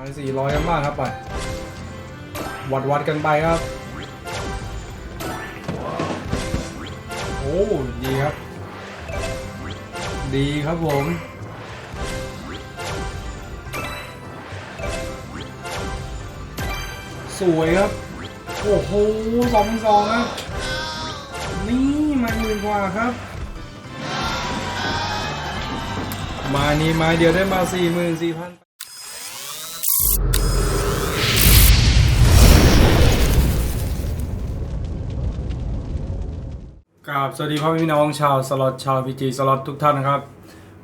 มาสี่ร้อยกันบ้างครับไป วัดวัดกันไปครับ โอ้ดีครับ ดีครับผมสวยครับ โอ้โหสองสองครับ นี่มาหมื่นกว่าครับ มานี้มาเดียวได้มาสี่หมื่นสี่พัน กราบสวัสดีพ่อพี่น้องชาวสล็อตชาวพีจีสล็อตทุกท่านนะครับ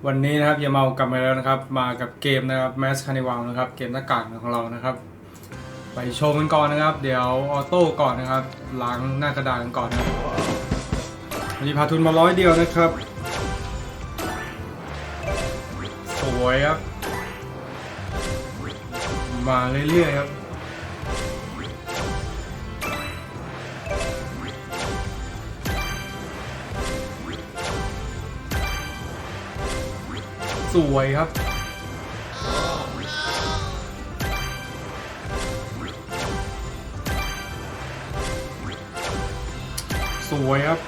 วันนี้นะครับยาเมากลับมาแล้วนะครับ มากับเกมนะครับแมสคานิวาลนะครับ เกมหน้ากากของเรานะครับ ไปโชว์กันก่อนนะครับ เดี๋ยวออโต้ก่อนนะครับล้างหน้ากระดาษกันก่อนนะครับวันนี้พาทุนมาร้อยเดียวนะครับ สวยครับ มาเรื่อยๆครับ สวยครับ สวยครับ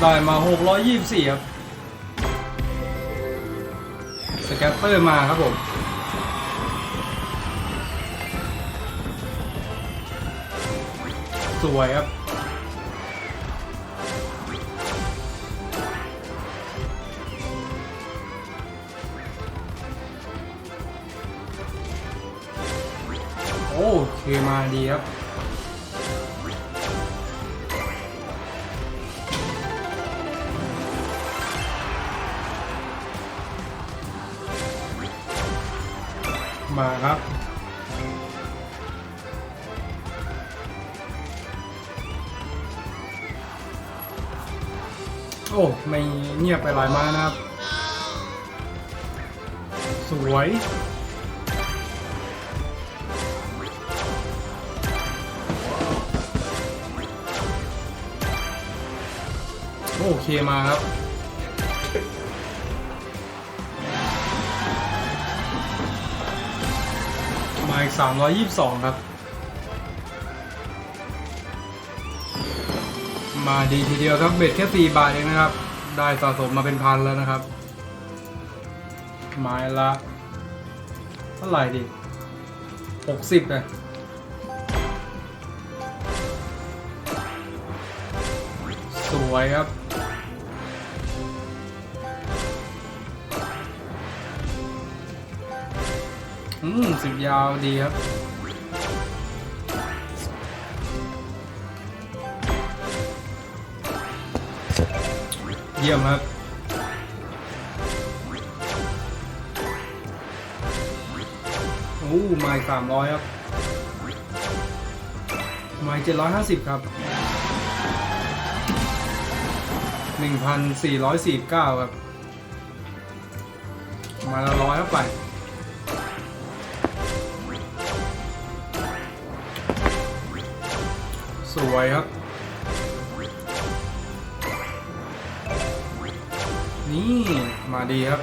ได้มา 624 ครับ สแกตเตอร์มาครับผมสวยครับ โอเคมาดีครับ มาครับ โอ้ไม่เงียบไปหลายมานะครับ สวยโอเคมาครับ มาอีก 322 ครับ มาดีทีเดียวครับเบ็ดแค่ 4 บาทเองนะครับ ได้สะสมมาเป็นพันแล้วนะครับ ไม้ละเท่าไหร่ดิ 60นะสวยครับ อืมสิบยาวดีครับเยี่ยมครับ โอ้ไม้สามร้อยครับ ไม้เจ็ดร้อยห้าสิบครับหนึ่งพันสี่ร้อยสี่เก้าครับ มาละร้อยเข้าไป สวยครับ นี่มาดีครับ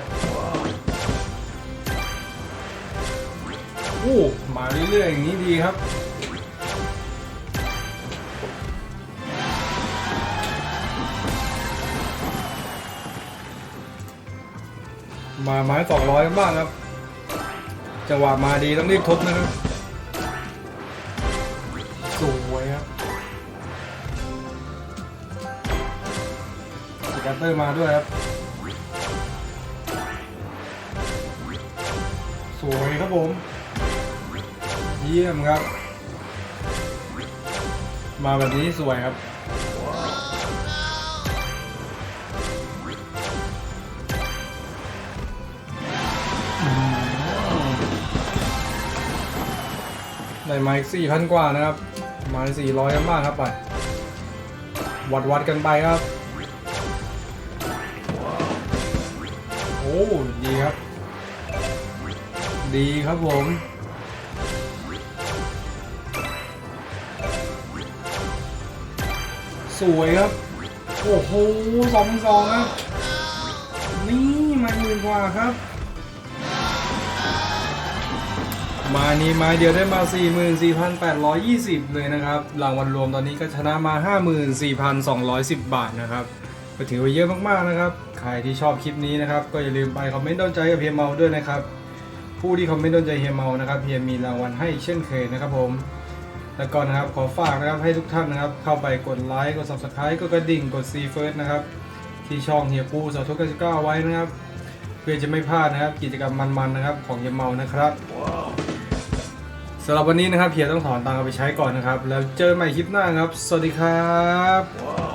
โอ้ มาเรื่อยๆอย่างนี้ดีครับมาไม้สองร้อยบ้างครับ จังหวะมาดีต้องรีบทุบนะครับ แกตเตอร์มาด้วยครับ สวยครับผม เยี่ยมครับ มาแบบนี้สวยครับได้มาอีกสี่พันกว่านะครับ มาสี่ร้อยกันบ้างครับไป วัดวัดกันไปครับ ดีครับ ดีครับผมสวยครับ โอ้โหสองสองครับ นี่มาหมื่นกว่าครับ มานี้ม้เดียวได้มา 44,820 เลยนะครับ รางวัลรวมตอนนี้ก็ชนะมา 54,210 บาทนะครับ ก็ถือว่าเยอะมากๆนะครับ ใครที่ชอบคลิปนี้นะครับ ก็อย่าลืมไปคอมเมนต์โดนใจกับเฮียเมาด้วยนะครับ ผู้ที่คอมเมนต์โดนใจเฮียเมานะครับเฮียมีรางวัลให้เช่นเคยนะครับผม แล้วก็นะครับขอฝากนะครับให้ทุกท่านนะครับ เข้าไปกดไลค์กด subscribe กดกระดิ่งกด see first นะครับที่ช่องเฮียปูสาวทุก99ไว้นะครับ เพื่อจะไม่พลาดนะครับ กิจกรรมมันๆนะครับ ของเฮียเมานะครับสำหรับวันนี้นะครับเฮียต้องถอนตังค์เอาไปใช้ก่อนนะครับ แล้วเจอกันใหม่คลิปหน้าครับ สวัสดีครับ